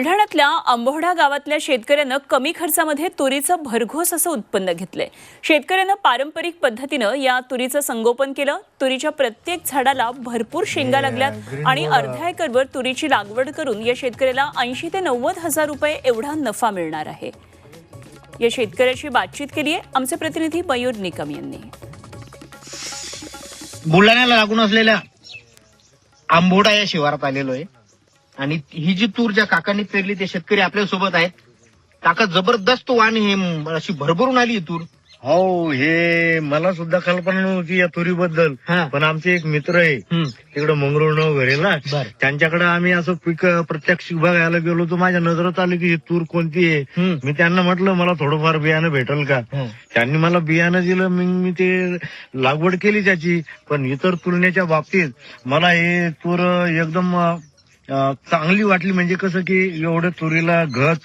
बुलढाण्यातल्या आंबोहडा गावातल्या शेतकऱ्यानं कमी खर्चामध्ये तुरीचं भरघोस असं उत्पन्न घेतलंय. शेतकऱ्यानं पारंपरिक पद्धतीनं या तुरीचं संगोपन केलं. तुरीच्या प्रत्येक झाडाला भरपूर शेंगा लागल्यात आणि अर्ध्या एकरवर तुरीची लागवड करून या शेतकऱ्याला ऐंशी ते नव्वद हजार रुपये एवढा नफा मिळणार आहे. या शेतकऱ्याशी बातचीत केली आहे आमचे प्रतिनिधी मयूर निकम यांनी. बुलढाण्याला लागून असलेल्या आंबोडा या शिवारात आलेलो आहे. आणि ही जी तूर ज्या काकांनी पेरली ते शेतकरी आपल्यासोबत आहेत. काका जबरदस्त वाण हे अशी भरभरून आली ही तूर. हो हे मला सुद्धा कल्पना नव्हती या तुरीबद्दल. हा. पण आमचे एक मित्र आहे. तिकडे मंगरुळ वगैरे ना. बर. त्यांच्याकडे आम्ही असं पीक प्रत्यक्ष बघायला गेलो तर माझ्या नजरात आलं की ही तूर कोणती आहे? हम्म. मी त्यांना म्हटलं मला थोडंफार बियाणं भेटल का? हं. त्यांनी मला बियाणं दिलं. मी मी ते लागवड केली त्याची. पण इतर तुलनेच्या बाबतीत मला हे तूर एकदम अं, चांगली वाटली म्हणजे कसं की एवढं तुरीला घच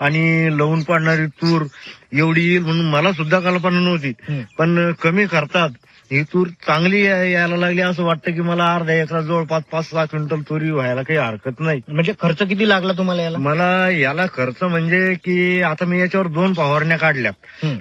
आणि लवून पाडणारी तूर एवढी येईल म्हणून मला सुद्धा कल्पना नव्हती. पण कमी खर्चात ही तूर चांगली यायला लागली असं वाटतं की मला अर्ध्या एकरा जवळपास पाच सहा क्विंटल तुरी व्हायला काही हरकत नाही. म्हणजे खर्च किती लागला तुम्हाला याला? मला याला खर्च म्हणजे की आता मी याच्यावर दोन फवारण्या काढल्या.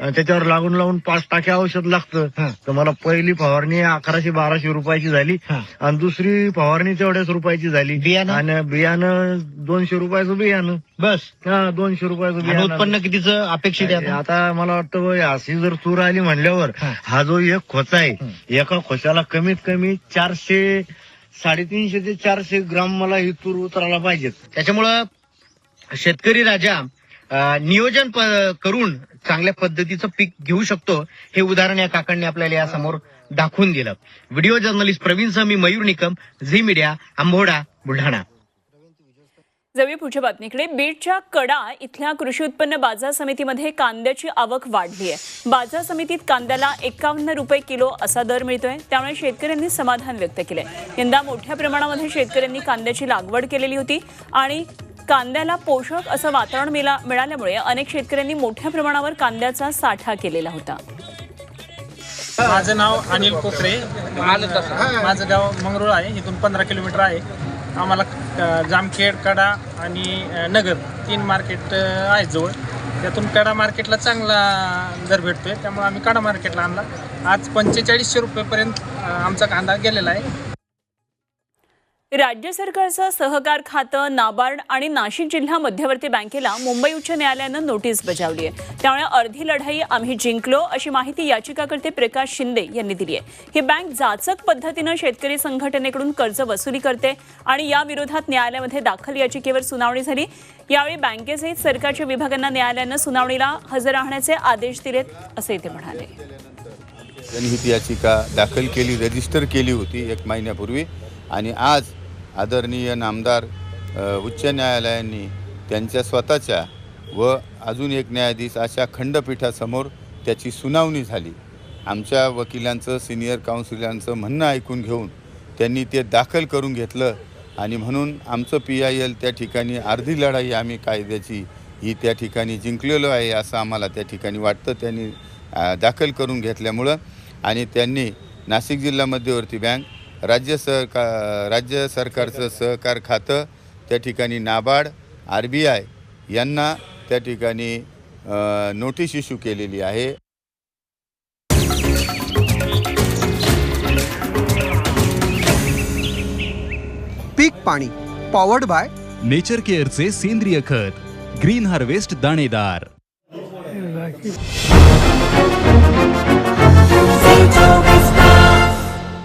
त्याच्यावर लागून लागून पाच टाके औषध लागतं. तर मला पहिली फवारणी अकराशे बाराशे रुपयाची झाली. आणि दुसरी फवारणी तेवढ्याच रुपयाची झाली. बियाणं? आणि बियाणं दोनशे रुपयाचं बियाणं. बस हा दोनशे रुपयाचं आणि बियाणं उत्पन्न कितीचं अपेक्षित आहे आता? आता मला वाटतं बुवा, अशी जर तूर आली म्हणल्यावर हं. हा जो एक खोचा आहे. एका खोच्याला कमीत कमी चारशे साडेतीनशे ते चारशे ग्राम मला ही तूर उतरायला पाहिजेत त्याच्यामुळं शेतकरी राजा अं, नियोजन प- करून चांगल्या पद्धतीचं पीक घेऊ शकतो हे उदाहरण या काकांनी आपल्याला या समोर दाखवून दिलं व्हिडिओ जर्नलिस्ट प्रवीण मी मयूर निकम झी मीडिया आंबोडा बुलढाणा जाऊया पुढच्या बातमीकडे. बीडच्या कडा इथल्या कृषी उत्पन्न बाजार समितीमध्ये कांद्याची आवक वाढली आहे बाजार समितीत कांद्याला एकावन्न रुपये किलो असा दर मिळतोय. त्यामुळे शेतकऱ्यांनी समाधान व्यक्त केलंय. यंदा मोठ्या प्रमाणामध्ये शेतकऱ्यांनी कांद्याची लागवड केलेली होती आणि कांद्याला पोषक असं वातावरण मिळा मिळाल्यामुळे अनेक शेतकऱ्यांनी मोठ्या प्रमाणावर कांद्याचा साठा केलेला होता. माझं नाव अनिल कोकरे माझं गाव मंगरुळ आहे. इथून पंधरा किलोमीटर आहे. आम्हाला जामखेड कडा आणि नगर तीन मार्केट आहेत जवळ. त्यातून कडा मार्केटला चांगला दर भेटतोय. त्यामुळे आम्ही कडा मार्केटला आणला. आज पंचेचाळीसशे रुपयेपर्यंत आमचा कांदा गेलेला आहे. राज्य सरकारचं सहकार खातं नाबार्ड आणि नाशिक जिल्हा मध्यवर्ती बँकेला मुंबई उच्च न्यायालयानं नोटीस बजावली आहे. त्यामुळे अर्धी लढाई आम्ही जिंकलो अशी माहिती याचिकाकर्ते प्रकाश शिंदे यांनी दिली आहे. ही बँक जाचक पद्धतीनं शेतकरी संघटनेकडून कर्ज वसुली करते आणि या विरोधात न्यायालयामध्ये दाखल याचिकेवर सुनावणी झाली. यावेळी बँकेसहित सरकारच्या विभागांना न्यायालयानं सुनावणीला हजर राहण्याचे आदेश दिलेत असे ते म्हणाले. जनहित याचिका दाखल केली रजिस्टर केली होती एक महिन्यापूर्वी आणि आज आदरणीय नामदार उच्च न्यायालयांनी त्यांच्या स्वतःच्या व अजून एक न्यायाधीश अशा खंडपीठासमोर त्याची सुनावणी झाली. आमच्या वकिलांचं सिनियर काउन्सिलांचं म्हणणं ऐकून घेऊन त्यांनी ते दाखल करून घेतलं आणि म्हणून आमचं पी आय एल त्या ठिकाणी अर्धी लढाई आम्ही कायद्याची ही त्या ठिकाणी जिंकलेलो आहे असं आम्हाला त्या ठिकाणी वाटतं. त्यांनी दाखल करून घेतल्यामुळं आणि त्यांनी नाशिक जिल्हा मध्यवर्ती बँक राज्य सहका राज्य सरकारचं सहकार खातं त्या ठिकाणी नाबार्ड आर बी आय यांना त्या ठिकाणी नोटीस इश्यू केलेली आहे पीक पाणी पॉवर्ड बाय नेचर केअरचे सेंद्रिय खत ग्रीन हार्वेस्ट दाणेदार St. John's